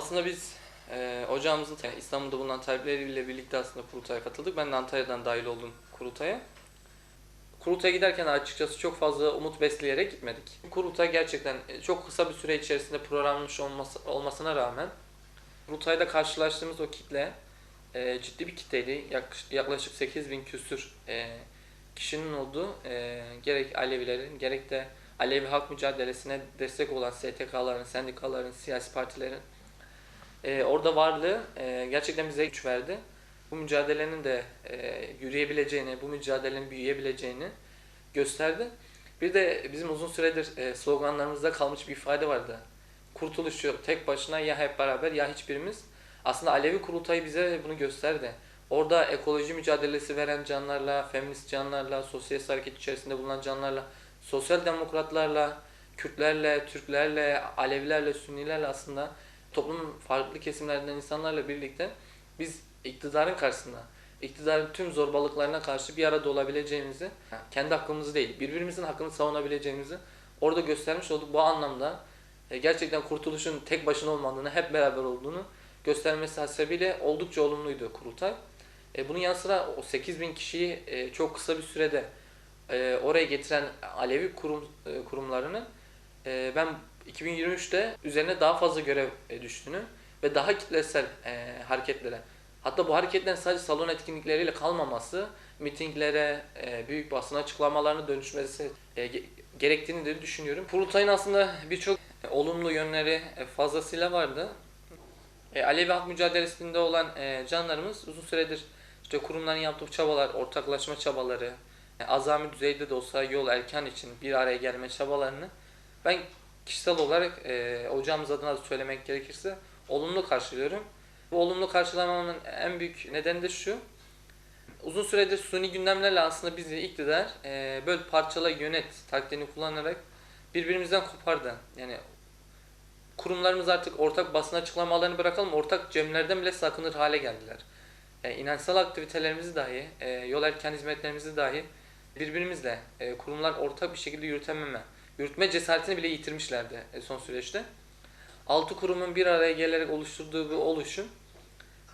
Aslında biz e, ocağımızın İstanbul'da bulunan talepleriyle birlikte aslında kurultaya katıldık. Ben de Antalya'dan dahil oldum kurultaya. Kurultaya giderken açıkçası çok fazla umut besleyerek gitmedik. Kurultay gerçekten e, çok kısa bir süre içerisinde programlanmış olması, olmasına rağmen kurultayda karşılaştığımız o kitle e, ciddi bir kitleydi. Yak- yaklaşık 8 bin küsür e, kişinin olduğu e, gerek Alevilerin gerek de Alevi halk mücadelesine destek olan STK'ların, sendikaların, siyasi partilerin e, orada varlığı e, gerçekten bize güç verdi. Bu mücadelenin de e, yürüyebileceğini, bu mücadelenin büyüyebileceğini gösterdi. Bir de bizim uzun süredir e, sloganlarımızda kalmış bir ifade vardı. Kurtuluş yok, tek başına ya hep beraber ya hiçbirimiz. Aslında Alevi kurultayı bize bunu gösterdi. Orada ekoloji mücadelesi veren canlarla, feminist canlarla, sosyalist hareket içerisinde bulunan canlarla, sosyal demokratlarla, Kürtlerle, Türklerle, Alevilerle, Sünnilerle aslında toplumun farklı kesimlerinden insanlarla birlikte biz iktidarın karşısında, iktidarın tüm zorbalıklarına karşı bir arada olabileceğimizi, kendi hakkımızı değil, birbirimizin hakkını savunabileceğimizi orada göstermiş olduk. Bu anlamda e, gerçekten kurtuluşun tek başına olmadığını, hep beraber olduğunu göstermesi hasebiyle oldukça olumluydu kurultay. E, bunun yanı sıra o 8 bin kişiyi e, çok kısa bir sürede oraya getiren Alevi kurum kurumlarını ben 2023'te üzerine daha fazla görev e, düştüğünü ve daha kitlesel e, hareketlere hatta bu hareketlerin sadece salon etkinlikleriyle kalmaması mitinglere, e, büyük basın açıklamalarına dönüşmesi e, ge- gerektiğini de düşünüyorum. Kurultayın aslında birçok e, olumlu yönleri e, fazlasıyla vardı. E, Alevi halk mücadelesinde olan e, canlarımız uzun süredir işte kurumların yaptığı çabalar, ortaklaşma çabaları, e, azami düzeyde de olsa yol erken için bir araya gelme çabalarını ben kişisel olarak e, ocağımız adına söylemek gerekirse olumlu karşılıyorum. Bu olumlu karşılamamın en büyük nedeni de şu. Uzun süredir suni gündemlerle aslında bizi iktidar e, böyle parçala yönet taktiğini kullanarak birbirimizden kopardı. Yani kurumlarımız artık ortak basın açıklamalarını bırakalım ortak cemlerden bile sakınır hale geldiler. E, inançsal aktivitelerimizi dahi, e, yol erken hizmetlerimizi dahi birbirimizle e, kurumlar ortak bir şekilde yürütememe, yürütme cesaretini bile yitirmişlerdi e, son süreçte. Altı kurumun bir araya gelerek oluşturduğu bu oluşum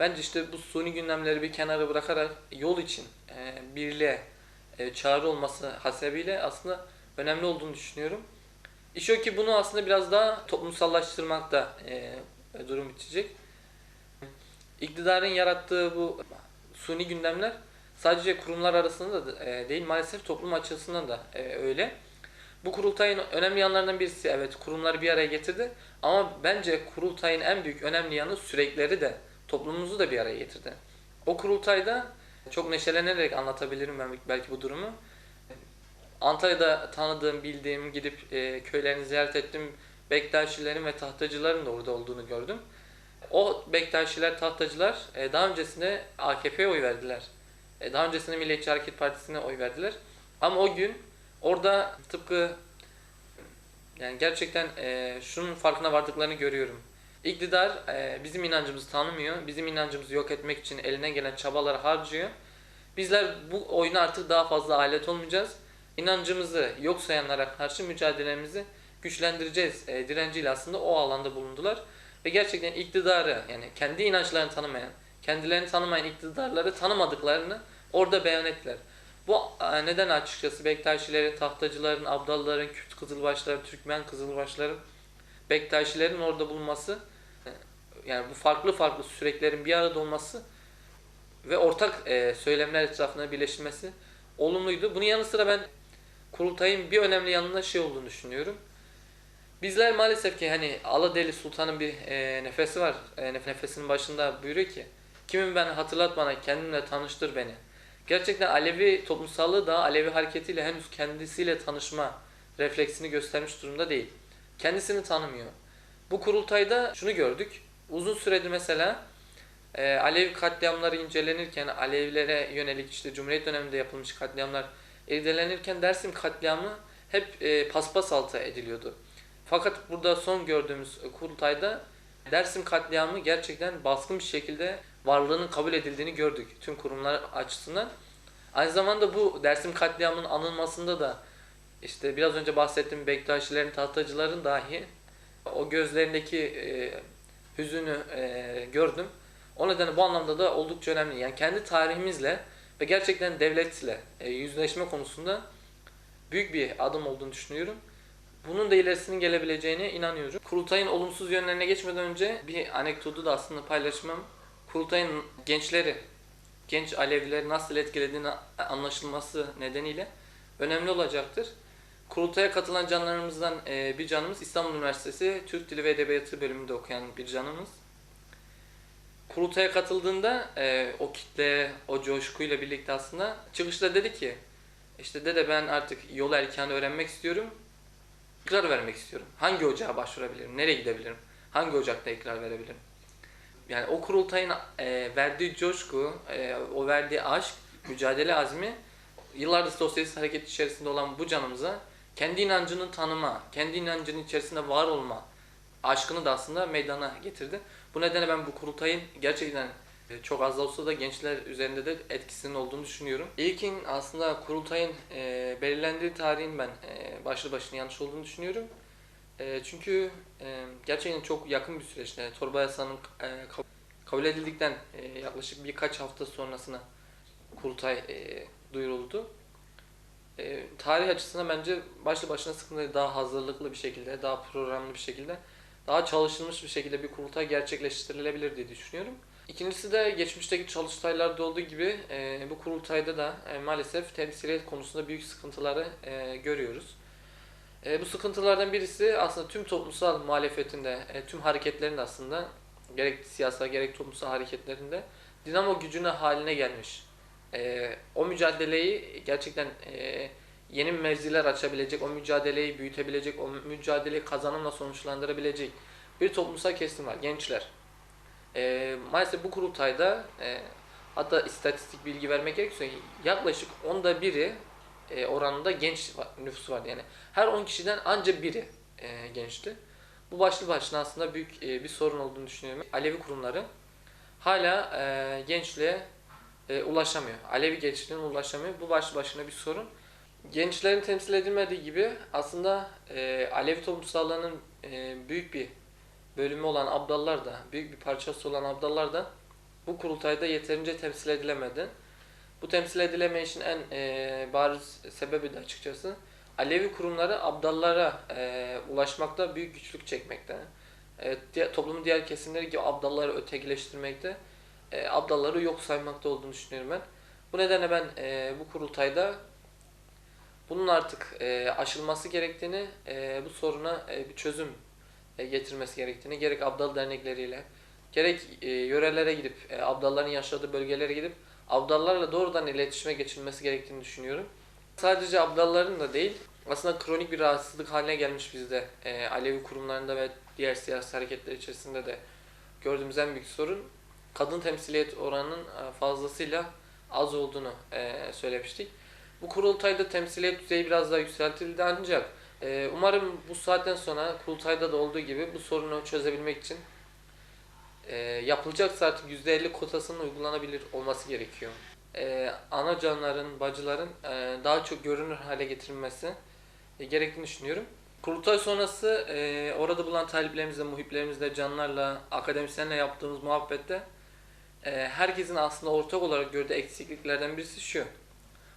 bence işte bu suni gündemleri bir kenara bırakarak yol için e, birliğe e, çağrı olması hasebiyle aslında önemli olduğunu düşünüyorum. İş o ki bunu aslında biraz daha toplumsallaştırmakta e, durum bitecek. İktidarın yarattığı bu suni gündemler sadece kurumlar arasında da e, değil maalesef toplum açısından da e, öyle. Bu kurultayın önemli yanlarından birisi evet kurumları bir araya getirdi ama bence kurultayın en büyük önemli yanı sürekleri de toplumumuzu da bir araya getirdi. O kurultayda çok neşelenerek anlatabilirim ben belki bu durumu. Antalya'da tanıdığım, bildiğim, gidip e, köylerini ziyaret ettim. Bektaşilerin ve tahtacıların da orada olduğunu gördüm. O Bektaşiler, tahtacılar e, daha öncesinde AKP'ye oy verdiler. E, daha öncesinde Milliyetçi Hareket Partisi'ne oy verdiler. Ama o gün orada tıpkı yani gerçekten e, şunun farkına vardıklarını görüyorum. İktidar e, bizim inancımızı tanımıyor. Bizim inancımızı yok etmek için eline gelen çabaları harcıyor. Bizler bu oyuna artık daha fazla alet olmayacağız. İnancımızı yok sayanlara karşı mücadelemizi güçlendireceğiz e, direnciyle aslında o alanda bulundular. Ve gerçekten iktidarı yani kendi inançlarını tanımayan, kendilerini tanımayan iktidarları tanımadıklarını orada beyan ettiler. Bu e, neden açıkçası Bektaşilerin, Tahtacıların, Abdalların, Kürt Kızılbaşların, Türkmen Kızılbaşların, Bektaşilerin orada bulunması e, yani bu farklı farklı süreklerin bir arada olması ve ortak e, söylemler etrafında birleşmesi olumluydu. Bunun yanı sıra ben kurultayın bir önemli yanında şey olduğunu düşünüyorum. Bizler maalesef ki hani Aladeli Sultan'ın bir e, nefesi var. E, nef- nefesinin başında buyuruyor ki Kimin ben hatırlat bana kendimle tanıştır beni. Gerçekten Alevi toplumsallığı da Alevi hareketiyle henüz kendisiyle tanışma refleksini göstermiş durumda değil. Kendisini tanımıyor. Bu kurultayda şunu gördük. Uzun süredir mesela e, Alevi katliamları incelenirken Alevilere yönelik işte Cumhuriyet döneminde yapılmış katliamlar irdelenirken Dersim katliamı hep e, paspas altı ediliyordu. Fakat burada son gördüğümüz kurultayda Dersim katliamı gerçekten baskın bir şekilde varlığının kabul edildiğini gördük tüm kurumlar açısından. Aynı zamanda bu Dersim katliamının anılmasında da işte biraz önce bahsettiğim Bektaşilerin, tahtacıların dahi o gözlerindeki e, hüzünü e, gördüm. O nedenle bu anlamda da oldukça önemli. Yani kendi tarihimizle ve gerçekten devletle e, yüzleşme konusunda büyük bir adım olduğunu düşünüyorum. Bunun da ilerisinin gelebileceğine inanıyorum. Kurultayın olumsuz yönlerine geçmeden önce bir anekdotu da aslında paylaşmam. Kurultayın gençleri, genç Alevileri nasıl etkilediğini anlaşılması nedeniyle önemli olacaktır. Kurultaya katılan canlarımızdan e, bir canımız İstanbul Üniversitesi Türk Dili ve Edebiyatı bölümünde okuyan bir canımız. Kurultaya katıldığında e, o kitle, o coşkuyla birlikte aslında çıkışta dedi ki işte dede ben artık yol erken öğrenmek istiyorum. İkrar vermek istiyorum. Hangi ocağa başvurabilirim? Nereye gidebilirim? Hangi ocakta ikrar verebilirim? Yani o kurultayın e, verdiği coşku, e, o verdiği aşk, mücadele azmi yıllardır sosyalist hareket içerisinde olan bu canımıza kendi inancını tanıma, kendi inancının içerisinde var olma aşkını da aslında meydana getirdi. Bu nedenle ben bu kurultayın gerçekten e, çok az da olsa da gençler üzerinde de etkisinin olduğunu düşünüyorum. İlkin aslında kurultayın e, belirlendiği tarihin ben e, başlı başına yanlış olduğunu düşünüyorum. E, çünkü e, gerçekten çok yakın bir süreçte torba yasanın e, kab- kabul edildikten e, yaklaşık birkaç hafta sonrasına kurultay e, duyuruldu. E, tarih açısından bence başlı başına sıkıntı daha hazırlıklı bir şekilde, daha programlı bir şekilde, daha çalışılmış bir şekilde bir kurultay gerçekleştirilebilir diye düşünüyorum. İkincisi de geçmişteki çalıştaylarda olduğu gibi e, bu kurultayda da e, maalesef temsiliyet konusunda büyük sıkıntıları e, görüyoruz. E, bu sıkıntılardan birisi aslında tüm toplumsal muhalefetinde, e, tüm hareketlerin aslında gerek siyasal gerek toplumsal hareketlerinde dinamo gücüne haline gelmiş. E, o mücadeleyi gerçekten e, yeni mevziler açabilecek, o mücadeleyi büyütebilecek, o mücadeleyi kazanımla sonuçlandırabilecek bir toplumsal kesim var, gençler. E, maalesef bu kurultayda e, hatta istatistik bilgi vermek gerekirse yaklaşık onda biri e, oranında genç nüfus vardı yani. Her 10 kişiden anca biri e, gençti. Bu başlı başına aslında büyük e, bir sorun olduğunu düşünüyorum. Alevi kurumları hala e, gençliğe e, ulaşamıyor. Alevi gençliğine ulaşamıyor. Bu başlı başına bir sorun. Gençlerin temsil edilmediği gibi aslında e, Alevi toplumsallığının e, büyük bir bölümü olan abdallar da, büyük bir parçası olan abdallar da bu kurultayda yeterince temsil edilemedi. Bu temsil edilemeyişin en e, bariz sebebi de açıkçası Alevi kurumları abdallara e, ulaşmakta büyük güçlük çekmekte. E, diğer, toplumun diğer kesimleri gibi abdalları ötekileştirmekte, e, abdalları yok saymakta olduğunu düşünüyorum ben. Bu nedenle ben e, bu kurultayda bunun artık e, aşılması gerektiğini, e, bu soruna e, bir çözüm e, getirmesi gerektiğini gerek abdal dernekleriyle, gerek e, yörelere gidip, e, abdalların yaşadığı bölgelere gidip abdallarla doğrudan iletişime geçilmesi gerektiğini düşünüyorum. Sadece abdalların da değil, aslında kronik bir rahatsızlık haline gelmiş bizde. E, Alevi kurumlarında ve diğer siyasi hareketler içerisinde de gördüğümüz en büyük sorun kadın temsiliyet oranının e, fazlasıyla az olduğunu e, söylemiştik. Bu kurultayda temsiliyet düzeyi biraz daha yükseltildi ancak e, umarım bu saatten sonra kurultayda da olduğu gibi bu sorunu çözebilmek için e, yapılacaksa artık %50 kotasının uygulanabilir olması gerekiyor. E, ana canların, bacıların e, daha çok görünür hale getirilmesi e, gerektiğini düşünüyorum. Kurultay sonrası e, orada bulunan taliplerimizle, muhiplerimizle, canlarla, akademisyenle yaptığımız muhabbette e, herkesin aslında ortak olarak gördüğü eksikliklerden birisi şu.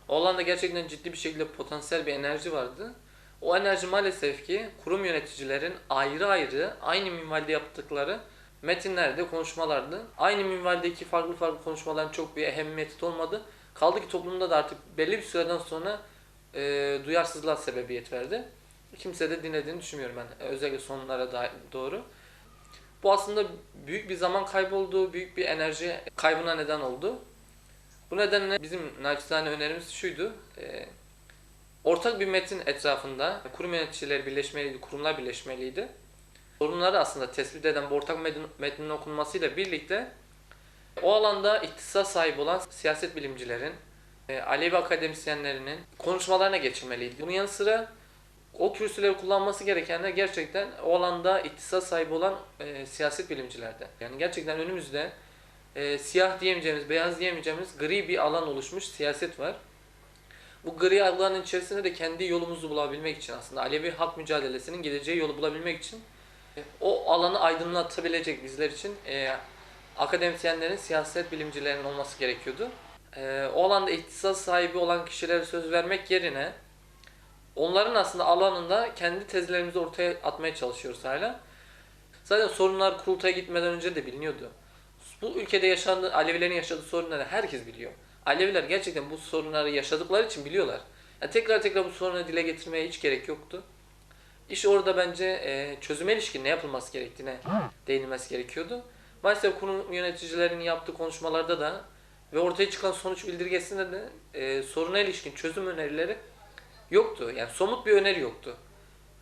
O alanda gerçekten ciddi bir şekilde potansiyel bir enerji vardı. O enerji maalesef ki kurum yöneticilerin ayrı ayrı aynı minvalde yaptıkları metinlerde, konuşmalardı. Aynı minvaldeki farklı farklı konuşmaların çok bir ehemmiyeti olmadı. Kaldı ki toplumda da artık belli bir süreden sonra e, duyarsızlığa sebebiyet verdi. Kimse de dinlediğini düşünmüyorum ben. Özellikle sonlara doğru. Bu aslında büyük bir zaman kayboldu, büyük bir enerji kaybına neden oldu. Bu nedenle bizim naçizane önerimiz şuydu. e, ortak bir metin etrafında kurum yöneticileri birleşmeliydi, kurumlar birleşmeliydi. Sorunları aslında tespit eden bu ortak metnin okunmasıyla birlikte o alanda ihtisas sahibi olan siyaset bilimcilerin, e, Alevi akademisyenlerinin konuşmalarına geçilmeliydi. Bunun yanı sıra o kürsüleri kullanması gerekenler gerçekten o alanda ihtisas sahibi olan e, siyaset bilimcilerde. Yani gerçekten önümüzde e, siyah diyemeyeceğimiz, beyaz diyemeyeceğimiz gri bir alan oluşmuş siyaset var. Bu gri alanın içerisinde de kendi yolumuzu bulabilmek için aslında Alevi halk mücadelesinin gideceği yolu bulabilmek için O alanı aydınlatabilecek bizler için e, akademisyenlerin, siyaset bilimcilerin olması gerekiyordu. E, o alanda ihtisas sahibi olan kişilere söz vermek yerine onların aslında alanında kendi tezlerimizi ortaya atmaya çalışıyoruz hala. Zaten sorunlar kurultaya gitmeden önce de biliniyordu. Bu ülkede yaşandığı, Alevilerin yaşadığı sorunları herkes biliyor. Aleviler gerçekten bu sorunları yaşadıkları için biliyorlar. Yani tekrar tekrar bu sorunu dile getirmeye hiç gerek yoktu. İş orada bence e, çözüme ilişkin ne yapılması gerektiğine değinilmesi gerekiyordu. Maalesef kurum yöneticilerinin yaptığı konuşmalarda da ve ortaya çıkan sonuç bildirgesinde de e, soruna ilişkin çözüm önerileri yoktu. Yani somut bir öneri yoktu.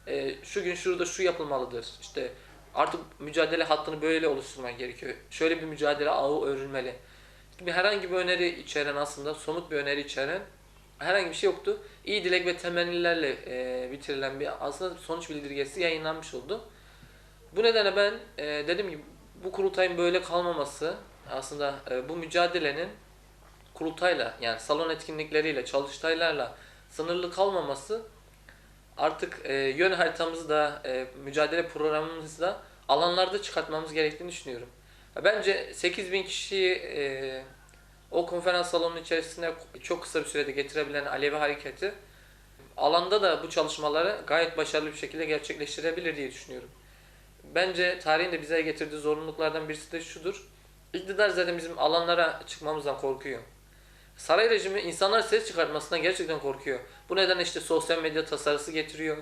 E, şu gün şurada şu yapılmalıdır. İşte artık mücadele hattını böyle oluşturmak gerekiyor. Şöyle bir mücadele ağı örülmeli. Gibi herhangi bir öneri içeren aslında somut bir öneri içeren herhangi bir şey yoktu. İyi dilek ve temennilerle e, bitirilen bir aslında sonuç bildirgesi yayınlanmış oldu. Bu nedenle ben e, dedim ki bu kurultayın böyle kalmaması aslında e, bu mücadelenin kurultayla yani salon etkinlikleriyle, çalıştaylarla sınırlı kalmaması artık e, yön haritamızı da e, mücadele programımızı da alanlarda çıkartmamız gerektiğini düşünüyorum. Bence 8000 kişiyi e, o konferans salonunun içerisinde çok kısa bir sürede getirebilen Alevi Hareketi alanda da bu çalışmaları gayet başarılı bir şekilde gerçekleştirebilir diye düşünüyorum. Bence tarihin de bize getirdiği zorunluluklardan birisi de şudur. İktidar zaten bizim alanlara çıkmamızdan korkuyor. Saray rejimi insanlar ses çıkartmasından gerçekten korkuyor. Bu nedenle işte sosyal medya tasarısı getiriyor.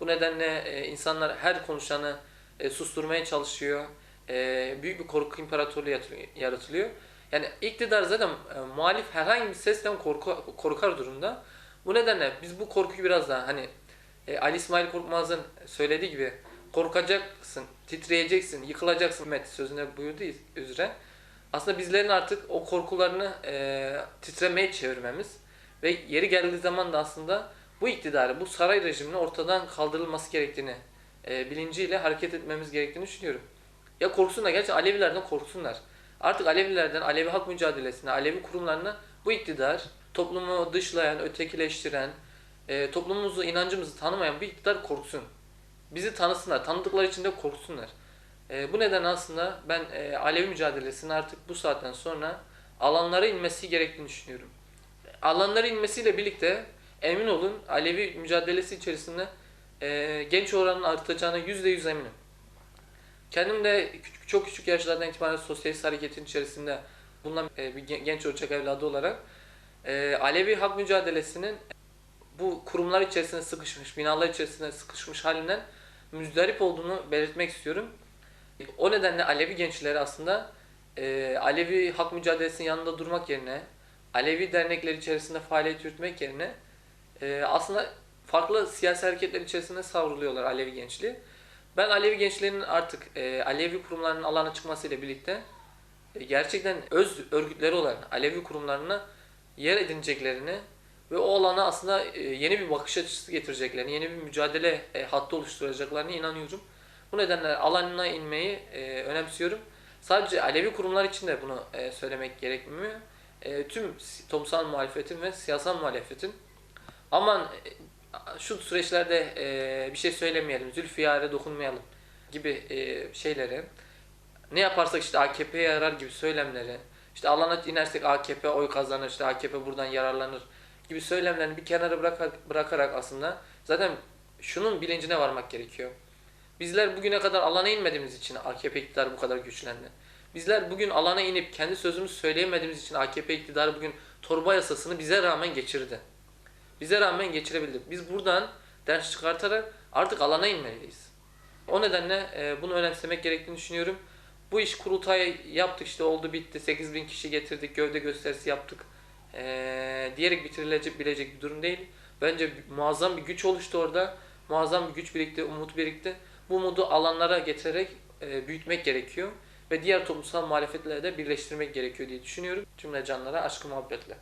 Bu nedenle e, insanlar her konuşanı e, susturmaya çalışıyor. E, büyük bir korku imparatorluğu yaratılıyor. Yani iktidar zaten e, muhalif herhangi bir sesten korku, korkar durumda. Bu nedenle biz bu korkuyu biraz daha hani e, Ali İsmail Korkmaz'ın söylediği gibi korkacaksın, titreyeceksin, yıkılacaksın Met sözüne buyurduğu üzere. Aslında bizlerin artık o korkularını e, titremeye çevirmemiz ve yeri geldiği zaman da aslında bu iktidarı, bu saray rejiminin ortadan kaldırılması gerektiğini e, bilinciyle hareket etmemiz gerektiğini düşünüyorum. Ya korksunlar, gerçekten Alevilerden korksunlar. Artık Alevilerden, Alevi halk mücadelesine, Alevi kurumlarına bu iktidar toplumu dışlayan, ötekileştiren, e, toplumumuzu, inancımızı tanımayan bir iktidar korksun. Bizi tanısınlar, tanıdıkları için de korksunlar. E, bu nedenle aslında ben e, Alevi mücadelesinin artık bu saatten sonra alanlara inmesi gerektiğini düşünüyorum. Alanlara inmesiyle birlikte emin olun Alevi mücadelesi içerisinde e, genç oranın artacağına yüzde yüz eminim. Kendim de küçük, çok küçük yaşlardan itibaren sosyalist hareketin içerisinde bulunan e, bir gen- genç ocak evladı olarak e, Alevi hak mücadelesinin bu kurumlar içerisinde sıkışmış, binalar içerisinde sıkışmış halinden müzdarip olduğunu belirtmek istiyorum. O nedenle Alevi gençleri aslında e, Alevi hak mücadelesinin yanında durmak yerine, Alevi dernekler içerisinde faaliyet yürütmek yerine aslında farklı siyasi hareketler içerisinde savruluyorlar Alevi gençliği. Ben Alevi gençlerinin artık e, Alevi kurumlarının alana çıkmasıyla birlikte e, gerçekten öz örgütleri olan Alevi kurumlarına yer edineceklerini ve o alana aslında e, yeni bir bakış açısı getireceklerini, yeni bir mücadele e, hattı oluşturacaklarına inanıyorum. Bu nedenle alanına inmeyi e, önemsiyorum. Sadece Alevi kurumlar için de bunu e, söylemek gerekmiyor. E, tüm toplumsal muhalefetin ve siyasal muhalefetin aman e, şu süreçlerde e, bir şey söylemeyelim, Zülfiyar'a dokunmayalım gibi e, şeyleri ne yaparsak işte AKP'ye yarar gibi söylemleri işte alana inersek AKP oy kazanır, işte AKP buradan yararlanır gibi söylemlerini bir kenara bırakarak aslında zaten şunun bilincine varmak gerekiyor. Bizler bugüne kadar alana inmediğimiz için AKP iktidarı bu kadar güçlendi. Bizler bugün alana inip kendi sözümüzü söyleyemediğimiz için AKP iktidarı bugün torba yasasını bize rağmen geçirdi. Bize rağmen geçirebildik. Biz buradan ders çıkartarak artık alana inmeliyiz. O nedenle e, bunu önemsemek gerektiğini düşünüyorum. Bu iş kurultay yaptık işte oldu bitti 8000 kişi getirdik gövde gösterisi yaptık e, diyerek bitirilecek bilecek bir durum değil. Bence muazzam bir güç oluştu orada. Muazzam bir güç birikti, umut birikti. Bu umudu alanlara getirerek e, büyütmek gerekiyor. Ve diğer toplumsal muhalefetleri de birleştirmek gerekiyor diye düşünüyorum. Cümle canlara aşkı muhabbetle.